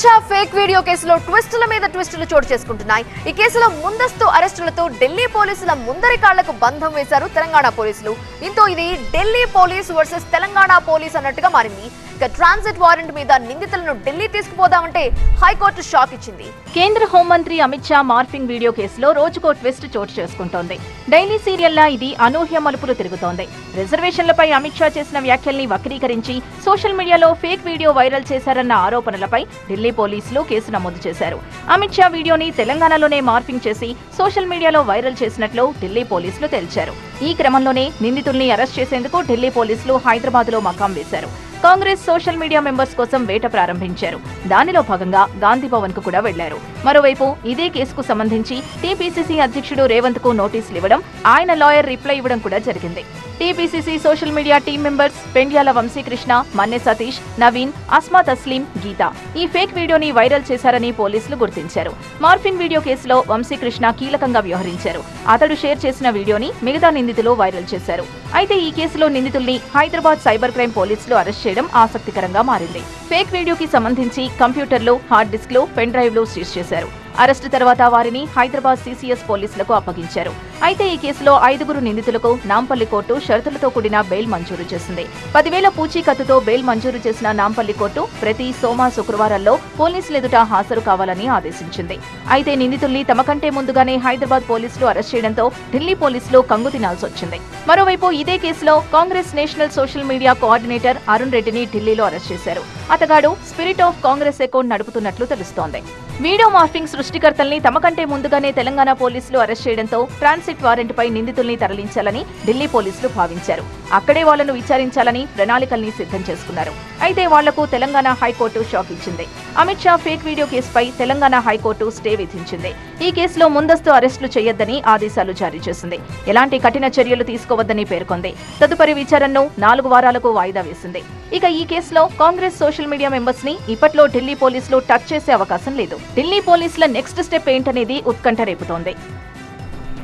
Amit Shah fake video కేసులో ట్విస్టుల మీద ట్విస్టులు చోటు చేసుకుంటున్నాయి. ఈ కేసులో ముందస్తు అరెస్టులతో ఢిల్లీ పోలీసుల ముందరి కాళ్ళకు బంధం వేశారు తెలంగాణ పోలీసులు. దీంతో ఇది Delhi police versus Telangana police అన్నట్టుగా మారింది. ఇక ట్రాన్సిట్ వారెంట్ మీద నిందితులను ఢిల్లీ తీసుకుపోదామంటే హైకోర్టు షాక్ ఇచ్చింది. కేంద్ర హోంమంత్రి అమిత్ షా మార్ఫింగ్ వీడియో కేసులో రోజుకో ట్విస్ట్ చోటు చేసుకుంటోంది. డైలీ సీరియల్లా ఇది అనూహ్య మలుపులు తిరుగుతోంది. రిజర్వేషన్లపై అమిత్ షా చేసిన వ్యాఖ్యల్ని వక్రీకరించి సోషల్ మీడియాలో ఫేక్ వీడియో వైరల్ చేశారన్న ఆరోపణలపై ఢిల్లీ పోలీసులు కేసు నమోదు చేశారు. అమిత్ షా వీడియోని తెలంగాణలోనే మార్పింగ్ చేసి సోషల్ మీడియాలో వైరల్ చేసినట్లు ఢిల్లీ పోలీసులు తేల్చారు ఈ క్రమంలోనే నిందితుల్ని అరెస్ట్ చేసేందుకు ఢిల్లీ పోలీసులు హైదరాబాద్లో మకాం వేశారు. కాంగ్రెస్ సోషల్ మీడియా మెంబర్స్ కోసం వేట ప్రారంభించారు. దానిలో భాగంగా గాంధీ భవన్కు కూడా వెళ్ళారు. మరోవైపు ఇదే కేసుకు సంబంధించి టీపీసీసీ అధ్యక్షుడు రేవంత్కు నోటీసులు ఇవ్వడం ఆయన లాయర్ రిప్లై ఇవ్వడం కూడా జరిగింది. TPCC social media team members Pendyala Vamshikrishna Manne Satish Naveen Asma Tasleem Geetha. ఈ ఫేక్ వీడియోని వైరల్ చేశారని పోలీసులు గుర్తించారు. మార్ఫిన్ వీడియో కేసులో వంశీకృష్ణ కీలకంగా వ్యవహరించారు. అతడు షేర్ చేసిన వీడియోని మిగతా నిందితులు వైరల్ చేశారు. అయితే ఈ కేసులో నిందితుల్ని హైదరాబాద్ సైబర్ క్రైమ్ పోలీసులు అరెస్ట్ చేయడం ఆసక్తికరంగా మారింది. ఫేక్ వీడియోకి సంబంధించి కంప్యూటర్లు హార్డ్ డిస్క్లు పెన్ డ్రైవ్లు సీజ్ చేశారు. అరెస్టు తర్వాత వారిని హైదరాబాద్ సీసీఎస్ పోలీసులకు అప్పగించారు. అయితే ఈ కేసులో ఐదుగురు నిందితులకు నాంపల్లి కోర్టు షరతులతో కూడిన బెయిల్ మంజూరు చేసింది. పదివేల పూచీకత్తుతో బెయిల్ మంజూరు చేసిన నాంపల్లి కోర్టు ప్రతి సోమ శుక్రవారాల్లో పోలీసులు ఎదుట హాజరు కావాలని ఆదేశించింది. అయితే నిందితుల్ని తమ కంటే ముందుగానే హైదరాబాద్ పోలీసులు అరెస్ట్ చేయడంతో ఢిల్లీ పోలీసులు కంగు తినాల్సి వచ్చింది మరోవైపు ఇదే కేసులో Congress national social media coordinator Arun రెడ్డిని ఢిల్లీలో అరెస్ట్ చేశారు. అతగాడు స్పిరిట్ ఆఫ్ కాంగ్రెస్ అకౌంట్ నడుపుతున్నట్లు తెలుస్తోంది. వీడియో మార్ఫింగ్ సృష్టికర్తల్ని తమ కంటే ముందుగానే తెలంగాణ పోలీసులు అరెస్ట్ చేయడంతో ట్రాన్సిట్ వారెంట్ పై నిందితుల్ని తరలించాలని ఢిల్లీ పోలీసులు భావించారు. అక్కడే వాళ్ళను విచారించాలని ప్రణాళికల్ని సిద్ధం చేసుకున్నారు. అయితే వాళ్ళకు తెలంగాణ హైకోర్టు షాక్ ఇచ్చింది. అమిత్ షా ఫేక్ వీడియో కేసుపై తెలంగాణ హైకోర్టు స్టే విధించింది. ఈ కేసులో ముందస్తు అరెస్టులు చేయొద్దని ఆదేశాలు జారీ చేసింది. ఎలాంటి కఠిన చర్యలు తీసుకోవద్దని పేర్కొంది. తదుపరి విచారణను నాలుగు వారాలకు వాయిదా వేసింది. ఇక ఈ కేసులో కాంగ్రెస్ సోషల్ మీడియా మెంబర్స్ని ఇప్పట్లో ఢిల్లీ పోలీసులు టచ్ చేసే అవకాశం లేదు. ఢిల్లీ పోలీసుల నెక్స్ట్ స్టెప్ ఏంటనేది ఉత్కంఠ రేపుతోంది.